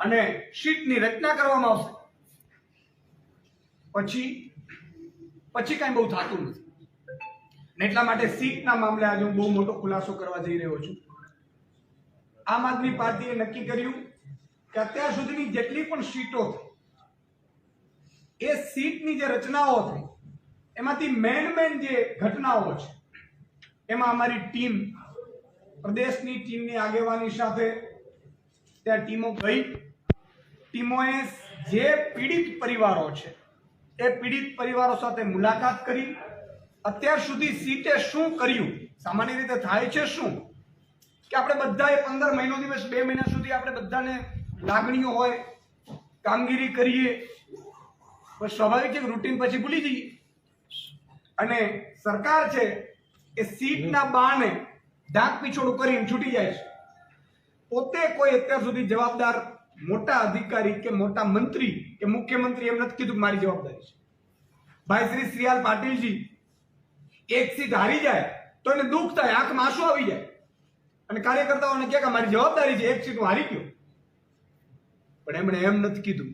અને શીટની રચના કરવામાં આવશે. પછી પછી કાંઈ બહુ થતું નથી. એટલા માટે સીટના મામલે આજે હું બહુ મોટો ખુલાસો કરવા જઈ રહ્યો છું. આમ આદમી પાર્ટીએ નક્કી કર્યું કે અત્યાર સુધીની જેટલી પણ સીટો એ સીટની જે રચનાઓ થઈ એમાંથી મેન મેન જે ઘટનાઓ છે, એમાં અમારી ટીમ, પ્રદેશની ટીમની આગેવાની સાથે, ત્યાં ટીમો ગઈ. ટીમોએ જે પીડિત પરિવારો છે, એ પીડિત પરિવારો સાથે મુલાકાત કરી, અત્યાર સુધી સીટે શું કર્યું, સામાન્ય રીતે થાય છે શું? કે આપણે બધાએ પંદર મહિનો દિવસ, બે મહિના સુધી આપણે બધાને લાગણીઓ હોય, કામગીરી કરીએ, બસ સ્વાભાવિક છે રૂટીન પછી ભૂલી જઈએ. અને સરકાર છે, એ સીટના બાને ઢાંક પીછોડું કરીને છૂટી જાય છે. પોતે કોઈ અત્યાર સુધી જવાબદાર મોટા અધિકારી કે મોટા મંત્રી કે મુખ્યમંત્રી એમ નથી કીધું મારી જવાબદારી છે. ભાઈ શ્રી શ્રીયાલ પાટીલજી, એક સીટ હારી જાય તો એને દુઃખ થાય, આંખમાં આંસુ આવી જાય. અને કાર્યકર્તાઓને કે મારી જવાબદારી છે, એક સીટ હું હારી ગયો. પણ એમણે એમ નથી કીધું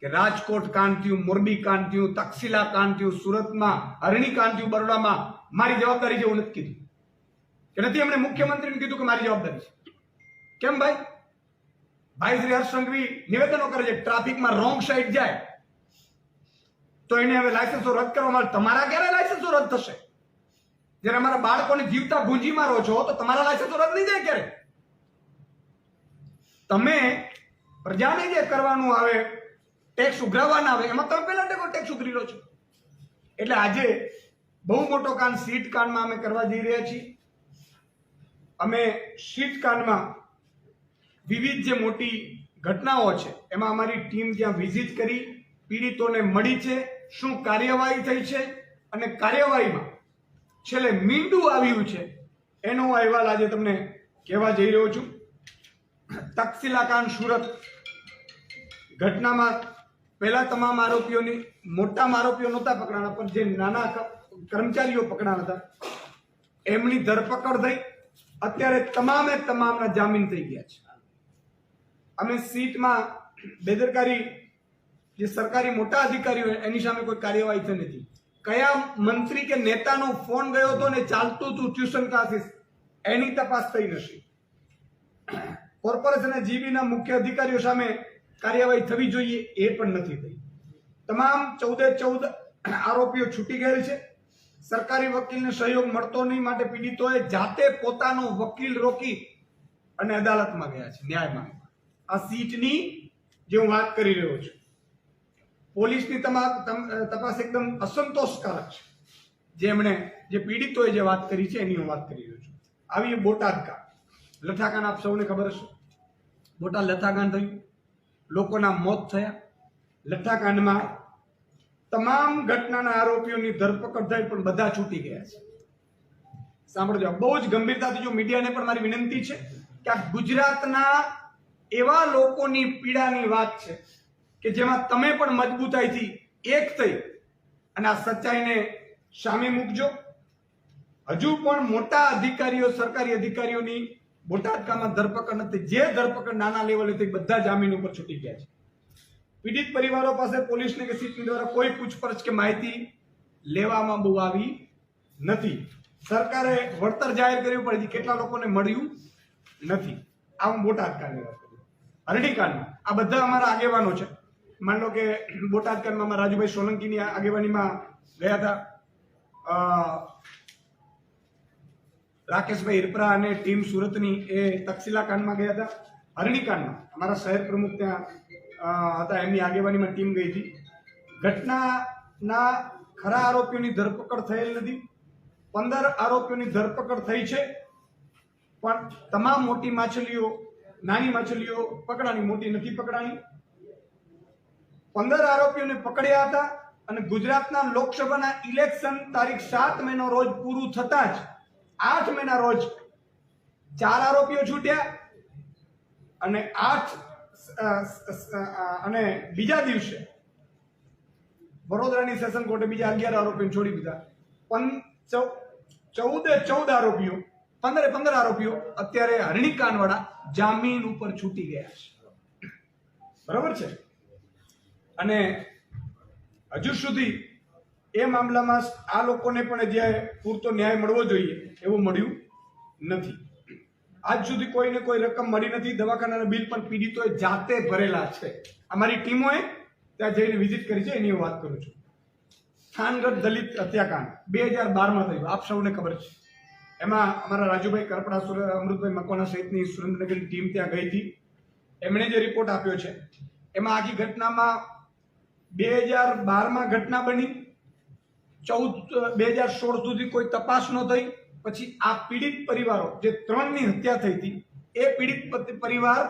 કે રાજકોટ કાંડ મોરબી કાંડ થયું તક્ષશિલા કાંડ સુરતમાં, હરણી કાંડ બરોડામાં મારી જવાબદારી છે એવું નથી કીધું. કે નથી એમણે મુખ્યમંત્રીને કીધું કે મારી જવાબદારી છે. કેમ ભાઈ? ભાઈ શ્રી હર્ષ સંઘવી નિવેદનો કરે છે ટ્રાફિકમાં રોંગ સાઈડ જાય. તો એને હવે લાયસન્સો રદ કરવામાં આવે. તમારા ક્યારે લાયસન્સો રદ થશે? જ્યારે અમારા બાળકોને જીવતા ભૂંજી મારો છો, તો તમારા લાયસન્સો રદ નહીં થાય ક્યારે? તમે પ્રજાને જે કરવાનું આવે ટેક્સ ઉઘરાવવાના આવે, એમાં તમે પહેલા ટેકો ટેક્સ ઉઘરી લો છો. એટલે આજે બહુ મોટો કાન સીટ કાનમાં અમે કરવા જઈ રહ્યા છીએ. અમે સીટ કાંડમાં વિવિધ જે મોટી ઘટનાઓ છે, એમાં અમારી ટીમ ત્યાં વિઝિટ કરી, પીડિતોને મળી છે, શું કાર્યવાહી થઈ છે અને કાર્યવાહીમાં છેલ્લે મીંડું આવ્યું છે, એનો અહેવાલ આજે તમને કહેવા જઈ રહ્યો છું. તક્ષિલાકાંડ સુરત ઘટનામાં પહેલા તમામ આરોપીઓની મોટા આરોપીઓ નહોતા પકડાણા, પણ જે નાના કર્મચારીઓ પકડાણા હતા, એમની ધરપકડ થઈ. અત્યારે તમામે તમામના જામીન થઈ ગયા છે. અમે સીટમાં બેદરકારી, જે સરકારી મોટા અધિકારીઓ એની સામે કોઈ કાર્યવાહી થઈ નથી. કયા મંત્રી કે નેતાનો ફોન ગયો હતો ને ચાલતું હતું ટ્યુશન ક્લાસીસ, એની તપાસ થઈ નથી. કોર્પોરેશન જીબીના મુખ્ય અધિકારીઓ સામે કાર્યવાહી થવી જોઈએ એ પણ નથી થઈ. તમામ ચૌદે ચૌદ આરોપીઓ છૂટી ગયેલ છે. સરકારી વકીલને સહયોગ મળતો નહીં માટે પીડિતોએ જાતે પોતાનો વકીલ રોકી અને અદાલતમાં ગયા છે ન્યાય માંગવા આ સીટની જે હું વાત કરી રહ્યો છું. પોલીસની તપાસ એકદમ અસંતોષકારક છે. જેમણે જે પીડિતોએ જે વાત કરી છે એની હું વાત કરી રહ્યો છું. આવી બોટાદ કાંડ લઠાકાંડ આપ સૌને ખબર હશે. બોટાદ લઠાકાન થયું. લોકોના મોત થયા. લઠ્ઠાકાંડમાં તમામ ઘટનાના આરોપીઓની ધરપકડ થઈ પણ બધા છૂટી ગયા છે. સાંભળજો બહુ જ ગંભીરતાથી જો મીડિયાને પણ મારી વિનંતી છે કે આ ગુજરાતના એવા લોકોની પીડાની વાત છે કે જેમાં તમે પણ મજબૂતાઈથી એક થઈ અને આ સચ્ચાઈને સામે મૂકજો. હજુ પણ મોટા અધિકારીઓ, સરકારી અધિકારીઓની બોટાદકામાં ધરપકડ નથી. જે ધરપકડ નાના લેવલે થઈ બધા જામીન ઉપર છૂટી ગયા છે. પીડિત પરિવારો પાસે પોલીસને કે સીટની દ્વારા કોઈ પૂછપરછ કે માહિતી લેવામાં બહુ આવી નથી. સરકારે વળતર જાહેર કર્યું પણ હજી કેટલા લોકોને મળ્યું નથી. આ હું બોટાદ કાંડની વાત કરું હરણી કાંડમાં આ બધા અમારા આગેવાનો છે. માન કે બોટાદ કાંડમાં અમારા રાજુભાઈ સોલંકીની આગેવાનીમાં ગયા હતા. રાકેશભાઈ હિરપરા અને ટીમ સુરતની એ તક્ષિલા કાંડમાં ગયા હતા. હરણીકાંડમાં અમારા શહેર પ્રમુખ ત્યાં હતા. એમની આગેવાનીમાં ટીમ ગઈ હતી. ઘટનાના ખરા આરોપીઓની ધરપકડ થયેલ નથી. પંદર આરોપીઓની ધરપકડ થઈ છે. પણ તમામ મોટી માછલીઓ નાની માછલીઓ પકડાની, મોટી નથી પકડાની પંદર આરોપીઓને પકડ્યા હતા અને ગુજરાતના લોકસભાના ઇલેક્શન તારીખ સાત મેનો રોજ પૂરું થતા જ આઠ મેના રોજ ચાર આરોપીઓ છૂટ્યા અને આઠ અને બીજા દિવસે વડોદરાની સેશન કોર્ટે બીજા અગિયાર આરોપીઓને છોડી દીધા. પણ ચૌદે ચૌદ આરોપીઓ પંદરે પંદર આરોપીઓ અત્યારે હરણી કાનવાડા જામીન ઉપર છૂટી ગયા છે. બરાબર છે? અને હજુ સુધી એ મામલામાં આ લોકોને પણ જે પૂરતો ન્યાય મળવો જોઈએ એવું મળ્યું નથી. આજ સુધી કોઈને કોઈ રકમ મળી નથી. દવાખાનાના બિલ પણ પીડિતોએ જાતે ભરેલા છે. અમારી ટીમોએ ત્યાં જઈને વિઝિટ કરી છે, એની વાત કરું છું. થાનગઢ દલિત હત્યાકાંડ બે હજાર બારમાં થયું. આપ સૌને ખબર છે. એમાં અમારા રાજુભાઈ કરપડા સુર, અમૃતભાઈ મકવાણા સહિતની સુરેન્દ્રનગરની ટીમ ત્યાં ગઈ હતી. એમણે જે રિપોર્ટ આપ્યો છે, એમાં આખી ઘટનામાં બે હજાર બારમાં ઘટના બની. ચૌદ, બે હજાર સોળ સુધી કોઈ તપાસ ન થઈ. પછી આ પીડિત પરિવારો, જે ત્રણની હત્યા થઈ હતી, એ પીડિત પરિવાર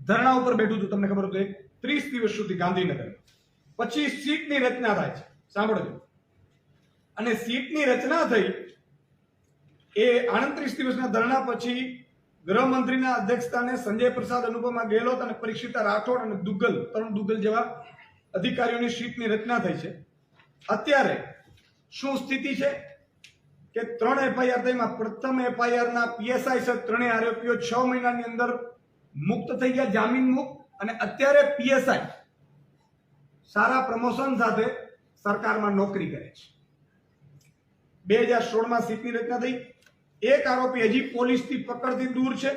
ધરણા ઉપર બેઠું હતું. તમને ખબર હતું ત્રીસ દિવસ સુધી ગાંધીનગર. પછી સીટની રચના થાય છે. સાંભળજો. અને સીટની રચના થઈ એ આડત્રીસ દિવસના ધરણા પછી ગૃહમંત્રીના અધ્યક્ષસ્થાને સંજય પ્રસાદ અનુપમા ગેહલોત અને પરીક્ષિતા રાઠોડ અને દુગ્ગલ, તરુણ દુગ્ગલ જેવા અધિકારીઓની સીટની રચના થઈ છે. અત્યારે શું સ્થિતિ છે કે ત્રણ એફઆઈઆર થઈમાં પ્રથમ એફઆઈઆરના પીએસઆઈ સહિત ત્રણેય આરોપીઓ છ મહિનાની અંદર મુક્ત થઈ ગયા, જામીન મુક્ત, અને અત્યારે પીએસઆઈ સારા પ્રમોશન સાથે સરકારમાં નોકરી કરે છે. બે હજાર સોળમાં સીટની રચના થઈ. એક આરોપી હજી પોલીસથી પકડથી દૂર છે.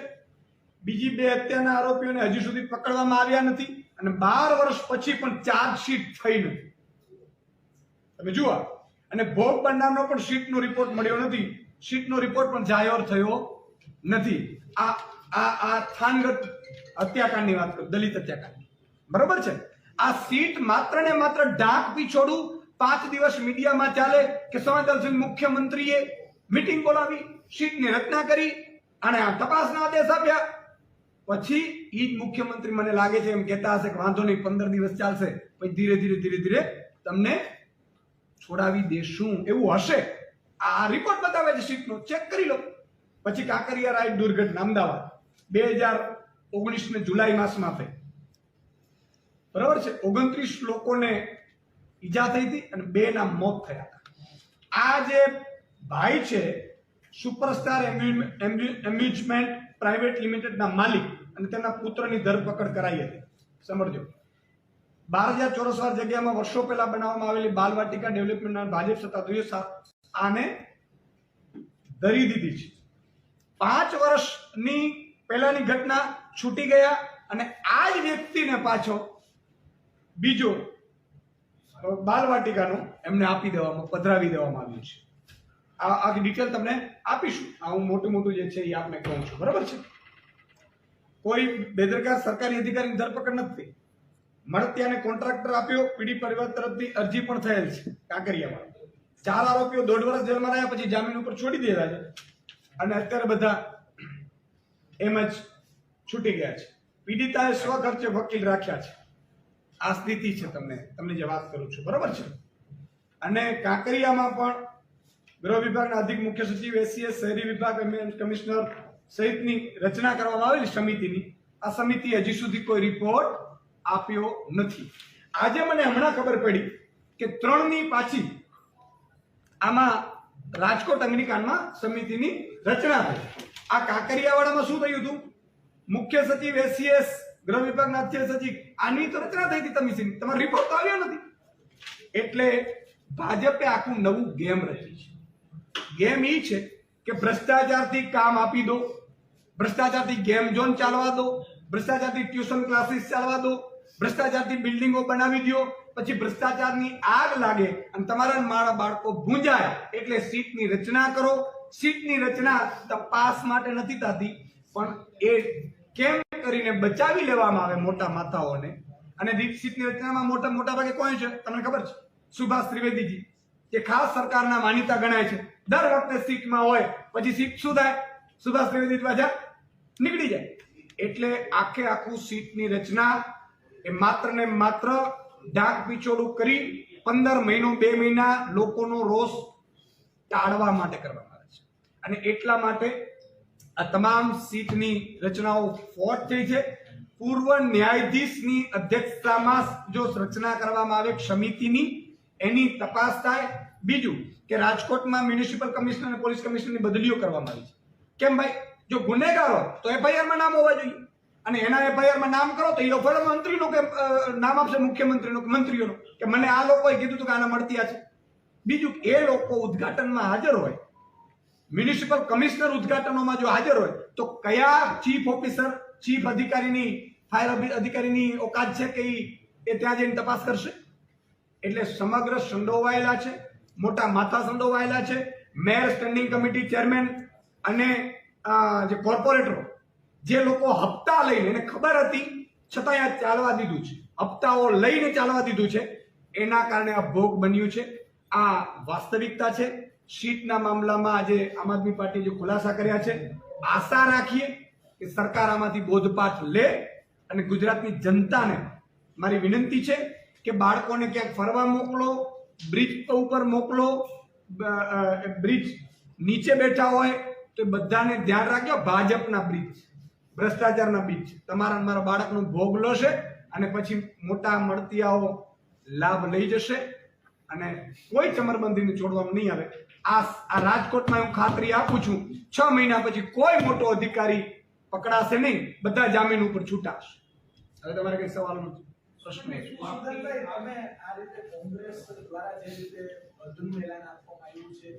બીજી બે હત્યાના આરોપીઓને હજી સુધી પકડવામાં આવ્યા નથી અને બાર વર્ષ પછી પણ ચાર્જશીટ થઈ નથી. તમે જુઓ, અને ભોગ બનનારનો પણ શીટનો રિપોર્ટ મળ્યો નથી. શીટનો રિપોર્ટ પણ જાહેર થયો નથી. આ આ આ થાનગત હત્યાકાંડની વાત કરું, દલિત હત્યાકાંડ. બરોબર છે? આ સીટ માત્ર ને માત્ર ડાક પીછોડું પાંચ દિવસ મીડિયામાં ચાલે કે સંવેદનશીલ મુખ્યમંત્રીએ મીટિંગ બોલાવી, સીટની રચના કરી અને આ તપાસના આદેશ આપ્યા. પછી ઈ મુખ્યમંત્રી મને લાગે છે એમ કહેતા હશે કે વાંધો નહીં, પંદર દિવસ ચાલશે. પછી ધીરે ધીરે ધીરે ધીરે તમને છોડાવી દેશું. એવું હશે. આ રિપોર્ટ બતાવે છે, સીટનો ચેક કરી લો. પછી કાંકરિયા રાઈડ દુર્ઘટના, અમદાવાદ. બે હજાર ઓગણીસ ને જુલાઈ માસમાં થઈ બરાબર છે? ઓગણત્રીસ લોકોને ઈજા થઈ હતી અને બે ના મોત થયા હતા. આ જે ભાઈ છે સુપરસ્ટાર એમ્યુઝમેન્ટ પ્રાઇવેટ લિમિટેડના માલિક અને તેના પુત્રની ધરપકડ કરાઈ હતી. સમજો બાર હજાર ચોરસ વાર જગ્યામાં વર્ષો પહેલા બનાવવામાં આવેલી બાલવાટિકા ડેવલપમેન્ટના ભાજપ સત્તાધીશો આને ધરી દીધી છે. પાંચ વર્ષની પહેલાની ઘટના છૂટી ગયા અને આ જ વ્યક્તિને પાછો બીજો બાલવાટિકાનું એમને આપી દેવામાં, પધરાવી દેવામાં આવ્યું છે. આખી ડિટેલ તમને આપીશું. આ હું મોટું મોટું જે છે એ આપને કહું છું. બરાબર છે? કોઈ બેદરકાર સરકારી અધિકારીની ધરપકડ નથી મળતિયાને કોન્ટ્રાક્ટર આપ્યો, પીડી પરિવાર તરફથી અરજી પણ થયેલ છે, કાંકરિયામાં. ચાર આરોપીઓ દોઢ વર્ષ જેલમાં રહ્યા, પછી જામીન ઉપર છોડી દીધા છે. અને અત્યારે બધા એમ જ છૂટી ગયા છે. પીડિતાએ સ્વખર્ચે વકીલ રાખ્યા છે. આ સ્થિતિ છે તમને તમને જે વાત કરું છું. બરાબર છે? અને કાંકરિયામાં પણ ગૃહ વિભાગના અધિક મુખ્ય સચિવ એસીએસ શહેરી વિભાગ કમિશનર સહિતની રચના કરવામાં આવેલી સમિતિની. આ સમિતિ હજી સુધી કોઈ રિપોર્ટ આપ્યો નથી. આજે મને હમણાં ખબર પડી કે ત્રણની પાછી આમાં રાજકોટ અગ્નિકાંડમાં સમિતિની રચના થઈ. આ કાંકરિયાવાડામાં શું થયું હતું? મુખ્ય સચિવ એસીએસ ગૃહ વિભાગના અધ્યક્ષ સચિવ, આની તો રચના થઈ હતી કમિશન તમારો રિપોર્ટ તો આવ્યો નથી. એટલે ભાજપે આખું નવું ગેમ રચી છે. ગેમ એ છે કે ભ્રષ્ટાચારથી કામ આપી દો, ભ્રષ્ટાચારથી ગેમ ઝોન ચાલવા દો, ભ્રષ્ટાચારથી ટ્યુશન ક્લાસીસ ચાલવા દો, ભ્રષ્ટાચારથી બિલ્ડિંગો બનાવી દો, પછી ભ્રષ્ટાચારની આગ લાગે અને તમારા મારા બાળકો ભૂંજાય એટલે સીટની રચના કરો. સીટની રચના તપાસ માટે નથી થતી, પણ એ કેમ કરીને બચાવી લેવામાં આવે મોટા માથાઓને? અને સીટની રચનામાં મોટા મોટા ભાગે કોણ છે? તમને ખબર છે? સુભાષ ત્રિવેદીજી, જે ખાસ સરકારના માન્યતા ગણાય છે. દર વખતે સીટમાં હોય, પછી સીટ શું થાય? સુભાષ ત્રિવેદી પાછા નીકળી જાય. એટલે આખે આખું સીટની રચના એ માત્ર ને માત્ર ડાક પીછોડું કરી પંદર મહિનો, બે મહિના લોકોનો રોષ ટાળવા માટે કરવામાં આવે છે. અને એટલા માટે આ તમામ સીટની રચનાઓ ફોટ થઈ છે. પૂર્વ ન્યાયાધીશની અધ્યક્ષતામાં જો રચના કરવામાં આવે સમિતિની એની તપાસ થાય બીજું કે રાજકોટમાં મ્યુનિસિપલ કમિશનર અને પોલીસ કમિશનરની બદલીઓ કરવામાં આવી છે. કેમ ભાઈ? જો ગુનેગાર હોય તો એફઆઈઆરમાં નામ હોવા જોઈએ. અને એના એફઆઈઆરમાં નામ કરો તો એ લોકો મંત્રીનું કે નામ આપશે મુખ્યમંત્રીનું મંત્રીઓનું. કે મને આ લોકોએ કીધું હતું કે આના મળતિયા છે. બીજું એ લોકો ઉદ્ઘાટનમાં હાજર હોય, મ્યુનિસિપલ કમિશનર ઉદ્ઘાટનોમાં જો હાજર હોય, તો કયા ચીફ ઓફિસર, ચીફ અધિકારીની, ફાયર અધિકારીની ઓકાત છે કે એ ત્યાં જઈને તપાસ કરશે? એટલે સમગ્ર સંડોવાયેલા છે. મોટા માથા સંડોવાયેલા છે. મેયર સ્ટેન્ડિંગ કમિટી ચેરમેન અને જે કોર્પોરેટરો, જે લોકો હપ્તા લઈને, એને ખબર હતી, છતાંય આ ચાલવા દીધું છે. હપ્તાઓ લઈને ચાલવા દીધું છે. એના કારણે આ ભોગ બન્યું છે. આ વાસ્તવિકતા છે. સીટના મામલામાં આજે આમ આદમી પાર્ટીએ જે ખુલાસા કર્યા છે, આશા રાખીએ કે સરકાર આમાંથી બોધપાઠ લે અને ગુજરાતની જનતાને મારી વિનંતી છે કે બાળકોને ક્યાંક ફરવા મોકલો બ્રિજ ઉપર મોકલો બ્રિજ નીચે બેઠા હોય તો બધાને ધ્યાન રાખજો, ભાજપના બ્રિજ, ભ્રષ્ટાચારના બ્રિજ. તમારા મારા બાળકનો ભોગ લેશે અને પછી મોટા મળતિયાઓ લાભ લઈ જશે અને કોઈ ચમરબંધીને છોડવામાં નહીં આવે. આ આ રાજકોટમાં હું ખાતરી આપું છું, છ મહિના પછી કોઈ મોટો અધિકારી પકડાશે નહીં, બધા જામીન ઉપર છૂટાશે. હવે તમારે કઈ સવાલ નથી પ્રશ્ન અમે આ રીતે કોંગ્રેસ દ્વારા જે રીતે વધુનું એલાન આપવામાં આવ્યું છે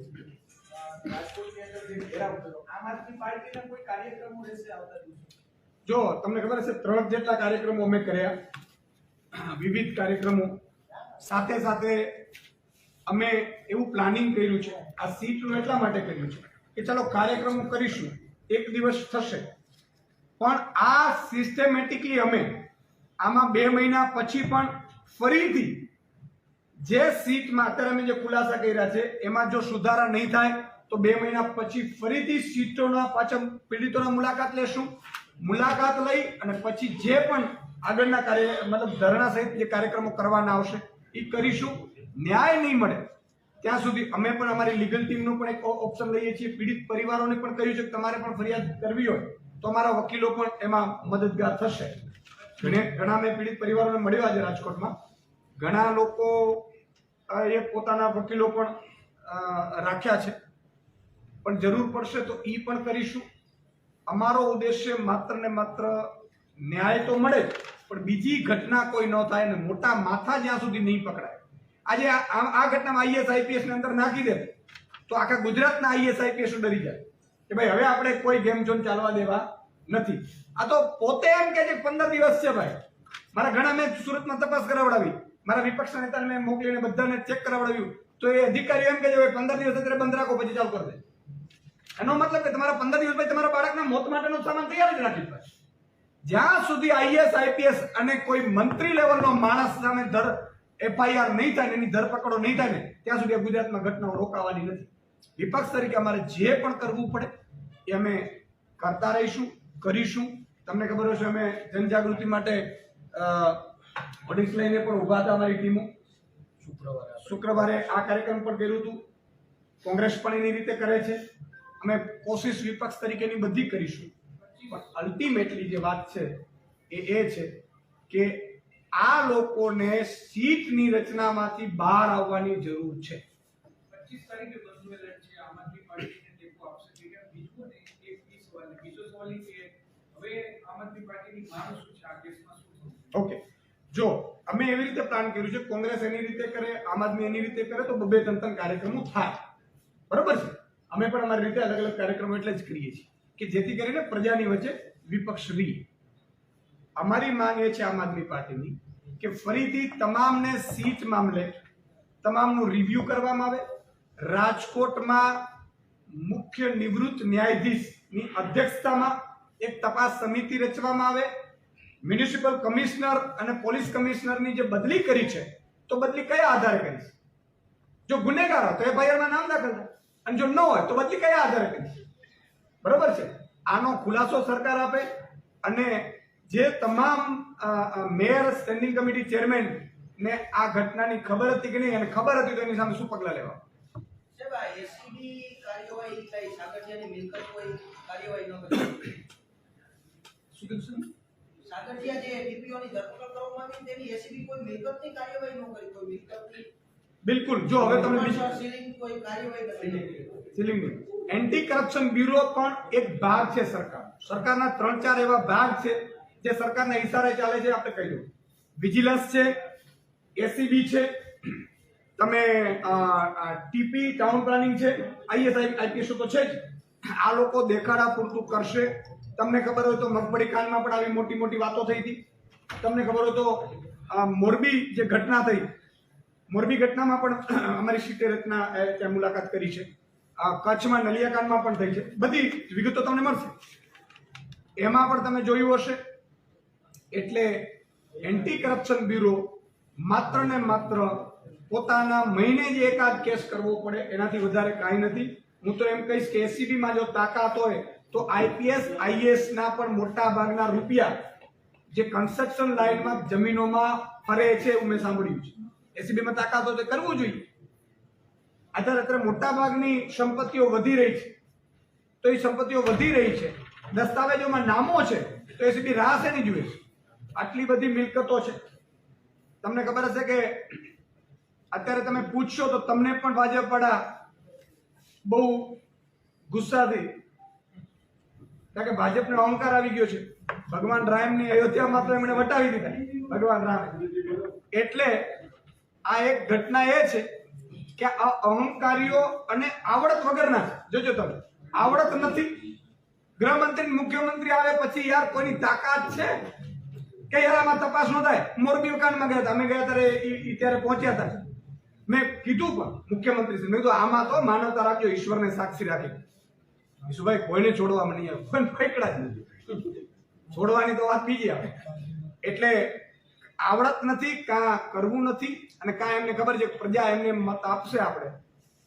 રાજકોટની અંદર જે ઘેરાવ કર્યો આમ આદમી પાર્ટીના કોઈ કાર્યક્રમો રહેશે આવતા દિવસો? જો તમને ખબર હશે ત્રણ જેટલા કાર્યક્રમો અમે કર્યા. વિવિધ કાર્યક્રમો. સાથે સાથે અમે એવું પ્લાનિંગ કર્યું છે આ સીટનું એટલા માટે કર્યું છે કે ચાલો કાર્યક્રમો કરીશું એક દિવસ થશે. પણ આ સિસ્ટમેટિકલી અમે આમાં બે મહિના પછી પણ ફરીથી જે સીટમાં અત્યારે અમે જે ખુલાસા કર્યા છે, એમાં જો સુધારા નહીં થાય, તો બે મહિના પછી ફરીથી સીટોના પાછા પીડિતોના મુલાકાત લેશું. મુલાકાત લઈ અને પછી જે પણ આગળના કાર્ય, મતલબ ધરણા સહિત જે કાર્યક્રમો કરવાના આવશે, એ કરીશું. ન્યાય નહીં મળે, ત્યાં સુધી અમે પણ અમારી લીગલ ટીમનું પણ એક ઓપ્શન લઈએ છીએ. પીડિત પરિવારોને પણ કહ્યું છે કે તમારે પણ ફરિયાદ કરવી હોય, તો અમારા વકીલો પણ એમાં મદદગાર થશે. ઘણે ઘણા મેં પીડિત પરિવારોને મળ્યા છે રાજકોટમાં. ઘણા લોકો એ પોતાના વકીલો પણ રાખ્યા છે. પણ જરૂર પડશે તો એ પણ કરીશું. અમારો ઉદ્દેશ્ય માત્ર ને માત્ર ન્યાય તો મળે પણ બીજી ઘટના કોઈ ન થાય ને મોટા માથા જ્યાં સુધી નહીં પકડાય. આજે આ ઘટનામાં આઈએસ, આઈપીએસ ને અંદર નાખી દે તો આખા ગુજરાતના આઈએસ, આઈપીએસ ડરી જાય. કે ભાઈ હવે આપણે કોઈ ગેમ ઝોન ચાલવા દેવા. નથી. આ તો પોતે એમ કે છે પંદર દિવસ છે ભાઈ. મારા ઘણા મેં સુરતમાં તપાસ કરાવડાવી. મારા વિપક્ષના નેતાને મેં મોકલીને બધાને ચેક કરાવડાવ્યું. તો એ અધિકારી એમ કે છે પંદર દિવસ અત્યારે બંધ રાખો, પછી ચાલુ કરી દે. એનો મતલબ કે તમારા પંદર દિવસ પછી તમારા બાળકના મોત માટેનો સામાન તૈયાર જ રાખી પડશે જ્યાં સુધી આઈએસ આઈપીએસ અને કોઈ મંત્રી લેવલનો માણસ સામે ધર એફઆઈઆર નહીં થાય એની ધરપકડો નહીં થાય ને, ત્યાં સુધી ગુજરાતમાં ઘટનાઓ રોકાવાની નથી. વિપક્ષ તરીકે અમારે જે પણ કરવું પડે, એ અમે કરતા રહીશું. કરીશું. તમને ખબર હશે અમે જનજાગૃતિ માટે હોર્ડિંગ્સ લઈને પણ ઊભા હતા અમારી ટીમો. શુક્રવારે શુક્રવારે આ કાર્યક્રમ પણ કર્યું હતું. કોંગ્રેસ પણ એની રીતે કરે છે. અમે કોશિશ વિપક્ષ તરીકેની બધી કરીશું. પણ અલ્ટિમેટલી જે વાત છે એ એ છે કે આ લોકોને સીટની રચનામાંથી બહાર આવવાની જરૂર છે. પચીસ તારીખે બંધુ છે આમ આદમી પાર્ટીને ટેકો આપશે? બીજું સવાલ બીજો સવાલ ઈ ઓકે. જો, અમે એવી રીતે પ્લાન કર્યું છે, કોંગ્રેસ એની રીતે કરે, આમ આદમી એની રીતે કરે, તો બબે ત્રણ કાર્યક્રમો થાય. બરોબર છે? અમે પણ અમારી રીતે અલગ અલગ કાર્યક્રમો એટલે જ કરીએ છીએ કે જેથી કરીને પ્રજાની વચ્ચે વિપક્ષ રહી. અમારી માંગ એ છે આમ આદમી પાર્ટીની કે ફરીથી તમામને સીટ મામલે તમામનું રિવ્યુ કરવામાં આવે. રાજકોટમાં મુખ્ય નિવૃત્ત ન્યાયાધીશની અધ્યક્ષતામાં એક તપાસ સમિતિ રચવામાં આવે. મ્યુનિસિપલ કમિશનર અને પોલીસ કમિશનરની જે બદલી કરી છે તો બદલી કયા આધારે કરી છે? જો ગુનેગાર હોય તો એફઆઈઆરમાં નામ દાખલ થાય. અને જો ન હોય તો બદલી કયા આધારે કરી બરોબર છે? આનો ખુલાસો સરકાર આપે અને જે તમામ મેયર સ્ટેન્ડિંગ કમિટી ચેરમેન ને આ ઘટનાની ખબર હતી કે નહીં અને ખબર હતી તો એની સામે શું પગલા લેવા? સાહેબ, કાર્યવાહી કાર્યવાહી ન કરી. શું કીધું? સાગઠિયા જે DPO ધરપકડ કરવામાં આવી તેની એસીબી કોઈ મિલકતની કાર્યવાહી ન કરી કોઈ મિલકતની બિલકુલ. જો હવે તમે સીલિંગ કોઈ કાર્યવાહી નથી. સિલિંગ એન્ટી કરપ્શન બ્યુરો પણ એક ભાગ છે સરકાર સરકારના ત્રણ ચાર એવા ભાગ છે જે સરકારના ઇશારે ચાલે છે આપણે કહી દઉં. વિજિલન્સ છે એસીબી છે તમે ટીપી ટાઉન પ્લાનિંગ છે આઈએસ આઈપીએસ તો છે જ. આ લોકો દેખાડા પૂરતું કરશે. તમને ખબર હોય તો મગફળી કાંડમાં પણ આવી મોટી મોટી વાતો થઈ હતી. તમને ખબર હોય તો મોરબી જે ઘટના થઈ, મોરબી ઘટનામાં પણ અમારી સીટે રચના ત્યાં મુલાકાત કરી છે. કચ્છમાં નલિયાકાંડમાં પણ થઈ છે. બધી વિગતો તમને મળશે. એમાં પણ તમે જોયું હશે. એટલે એન્ટી કરપ્શન બ્યુરો માત્ર ને માત્ર પોતાના મહિને જ એકાદ કેસ કરવો પડે, એનાથી વધારે કાંઈ નથી. હું તો એમ કહીશ કે એસીબીમાં જો તાકાત હોય તો આઈપીએસ આઈએસ ના પણ મોટા ભાગના રૂપિયા જે કન્સ્ટ્રક્શન લાઇનમાં જમીનોમાં ફરે છે એવું મેં સાંભળ્યું છે. એસીબીમાં તાકાત હોય કરવું જોઈએ. અત્યારે અત્યારે મોટા ભાગની સંપત્તિઓ વધી રહી છે. તો એ સંપત્તિઓ વધી રહી છે. દસ્તાવેજોમાં નામો છે, તો એસીબી રાહ શેની જુએ છે? આટલી બધી મિલકતો છે. તમને ખબર હશે કે અત્યારે તમે પૂછશો તો તમને પણ ભાજપ વાળા બહુ ગુસ્સાથી કારણ કે ભાજપને અહંકાર આવી ગયો છે. ભગવાન રામની અયોધ્યામાં તો એમણે વટાવી દીધા. ભગવાન રામ. એટલે આ એક ઘટના એ છે કે આ અહંકારીઓ અને આવડત વગરના જોજો તમે. આવડત નથી. ગૃહમંત્રી મુખ્યમંત્રી આવે પછી યાર કોઈની તાકાત છે? કે યાર આમાં તપાસ ન થાય. મોરબી કાંડમાં ગયા હતા. અમે ગયા ત્યારે ત્યારે પહોંચ્યા હતા. મેં કીધું પણ મુખ્યમંત્રી મેં કીધું, આમાં તો માનવતા રાખજો. ઈશ્વરને સાક્ષી રાખી. ઈશુભાઈ કોઈને છોડવામાં નહીં આવે. કોઈ પકડા જ નથી. છોડવાની તો વાત બીજી આવે. એટલે આવડત નથી કાં કરવું નથી અને કાં એમને ખબર છે કે પ્રજા એમને મત આપશે આપણે.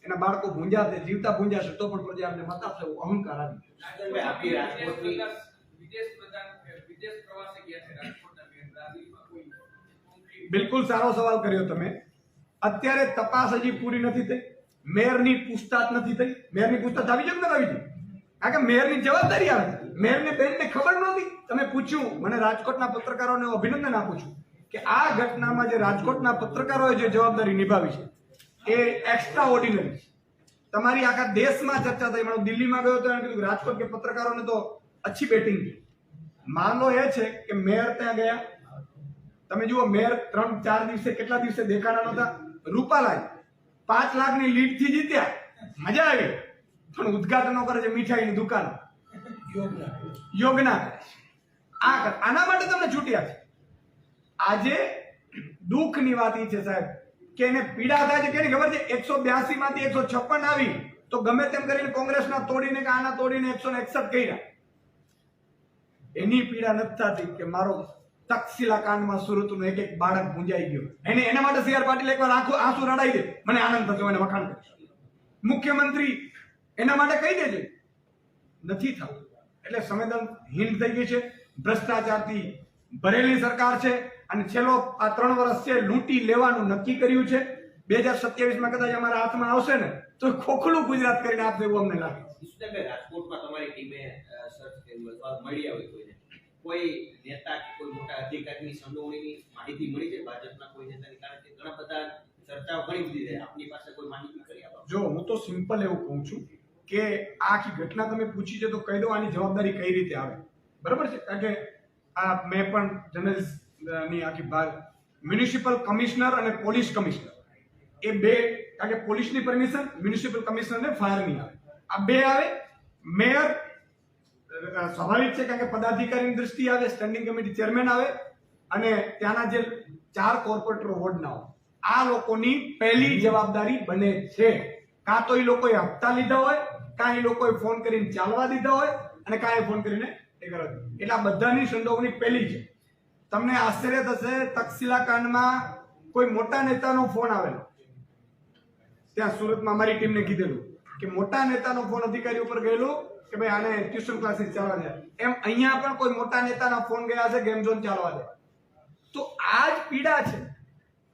એના બાળકો ભૂંજાશે જીવતા ભૂંજાશે તો પણ પ્રજા એમને મત આપશે એવો અહંકાર આવી ગયો. ભાઈ, આપણી રાજકોટની વિદેશ પ્રધાન વિદેશ પ્રવાસે ગયા છે રાજકોટના મેયર બ્રાઝિલમાં કોઈ concrete બિલકુલ સારો સવાલ કર્યો તમે. અત્યારે તપાસ હજી પૂરી નથી થઈ. મેયરની પૂછતાછ નથી થઈ. મેયરની પૂછતાછ આવી છે કે નથી આવી છે કારણ કે મેયરની જવાબદારી આવે મેયરને બેનને ખબર નહોતી. તમે પૂછ્યું, મને રાજકોટના પત્રકારોને અભિનંદન આપું છું કે આ ઘટનામાં જે રાજકોટના પત્રકારોએ જે જવાબદારી નિભાવી છે, એ એક્સ્ટ્રા ઓર્ડિનરી છે તમારી આખા દેશમાં ચર્ચા થઈ. મને દિલ્હીમાં ગયો તો એને કીધું, રાજકોટ કે પત્રકારોને તો અચ્છી બેટિંગ છે. મામલો એ છે કે મેયર ત્યાં ગયા. તમે જુઓ, મેયર ત્રણ, ચાર દિવસે કેટલા દિવસે દેખાડા નહોતા? રૂપાલાઈ પાંચ લાખની લીડથી જીત્યા. મજા આવી. પણ ઉદઘાટનો કરે છે મીઠાઈની દુકાન. યોગના. કરે છે. આ કરે. આના માટે તમને છૂટ્યા છે આજે દુઃખની વાત એ છે સાહેબ કે એને પીડા થાય છે. કેની ખબર છે? એકસો બ્યાસી માંથી એકસો છપ્પન આવી. તો ગમે તેમ કરીને કોંગ્રેસના તોડીને કે આના તોડીને એકસો ને એકસઠ કર્યા. એની પીડા નથી થતી કે મારો તક્ષિલા કાંડમાં સુરતનું એક એક બાળક ગુંજાઈ ગયો. એને એના માટે સીઆર પાટીલ એકવાર આંખો આંસુ રડાઈ દે. મને આનંદ થતો એને વખાણ કરીશ. મુખ્યમંત્રી એના માટે કહી દેજે. નથી થતું એટલે સંવેદનહીન થઈ ગઈ છે. ભ્રષ્ટાચારથી ભરેલી સરકાર છે. અને છેલ્લો આ ત્રણ વર્ષ છે લૂંટી લેવાનું નક્કી કર્યું છે. બે હજાર સત્યાવીસમાં કદાચ અમારા હાથમાં આવશે ને તો ખોખલું ગુજરાત કરીને આપશે એવું અમને લાગે. રાજકોટમાં તમારી ટીમે સર્ચ કર્યું અથવા મળ્યા હોય કોઈને? કોઈ નેતા કે કોઈ મોટા અધિકારીની સંડોવણીની માહિતી મળી છે ભાજપના કોઈ નેતાની? કારણ કે ઘણા બધા ચર્ચાઓ ઘણી બધી છે. આપની પાસે કોઈ માહિતી કરી આપો જો હું તો સિમ્પલ એવું કહું છું. કે આખી ઘટના તમે પૂછી છે તો કહી દો આની જવાબદારી કઈ રીતે આવે. બરાબર છે? કારણ કે આ મેં પણ જર્નલિસ્ટની આખી ભાગ મ્યુનિસિપલ કમિશનર અને પોલીસ કમિશનર. એ બે, કારણ કે પોલીસની પરમિશન, મ્યુનિસિપલ કમિશનરને ફાયરની આવે. આ બે આવે, મેયર સ્વાભાવિક છે કારણ કે પદાધિકારીની દ્રષ્ટિ આવે, સ્ટેન્ડિંગ કમિટી ચેરમેન આવે, અને ત્યાંના જે ચાર કોર્પોરેટરો વોર્ડના આ લોકોની પહેલી જવાબદારી બને છે. કાં તો એ લોકોએ હપ્તા લીધા હોય કાં એ લોકોએ ફોન કરીને ચાલવા દીધા હોય અને કાંઈ ફોન કરીને એ એટલે આ બધાની સંડોવણી પહેલી છે. તમને આશ્ચર્ય થશે તક્ષિલા કાંડમાં કોઈ મોટા નેતાનો ફોન આવેલો. ત્યાં સુરતમાં અમારી ટીમને કીધેલું કે મોટા નેતાનો ફોન અધિકારી ઉપર ગયેલો કે ભાઈ આને ટ્યુશન ક્લાસીસ ચાલવા દે. એમ અહીંયા પણ કોઈ મોટા નેતાના ફોન ગયા છે ગેમ ઝોન ચાલવા દે. તો આ જ પીડા છે.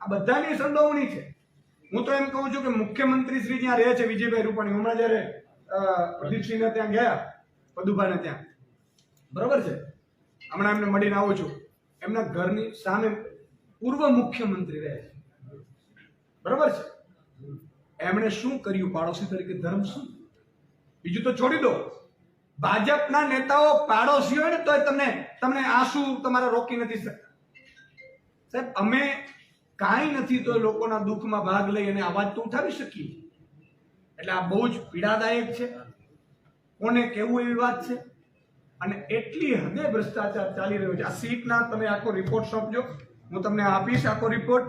આ બધાની સંડોવણી છે. હું તો એમ કહું છું કે મુખ્યમંત્રી શ્રી જ્યાં રહે છે, વિજયભાઈ રૂપાણી, હમણાં જયારે પ્રદીપસિંહને ત્યાં ગયા, પદુભાને ત્યાં. બરોબર છે? હમણાં એમને મળીને આવું છું. એમના ઘરની સામે પૂર્વ મુખ્યમંત્રી રહે છે. બરોબર છે? એમણે શું કર્યું? પાડોશી તરીકે ધર્મ શું? બીજું તો છોડી દો. ભાજપના નેતાઓ પાડોશી હોય ને તો તમને તમને આંસુ તમારા રોકી નથી શકતા. સાહેબ, અમે કાંઈ નથી તો લોકોના દુઃખમાં ભાગ લઈ અને અવાજ તો ઉઠાવી શકીએ. એટલે આ બહુ જ પીડાદાયક છે. કોને કેવું એવી વાત છે? અને એટલી હદે ભ્રષ્ટાચાર ચાલી રહ્યો છે. આ સીટના તમે આખો રિપોર્ટ સોંપજો. હું તમને આપીશ આખો રિપોર્ટ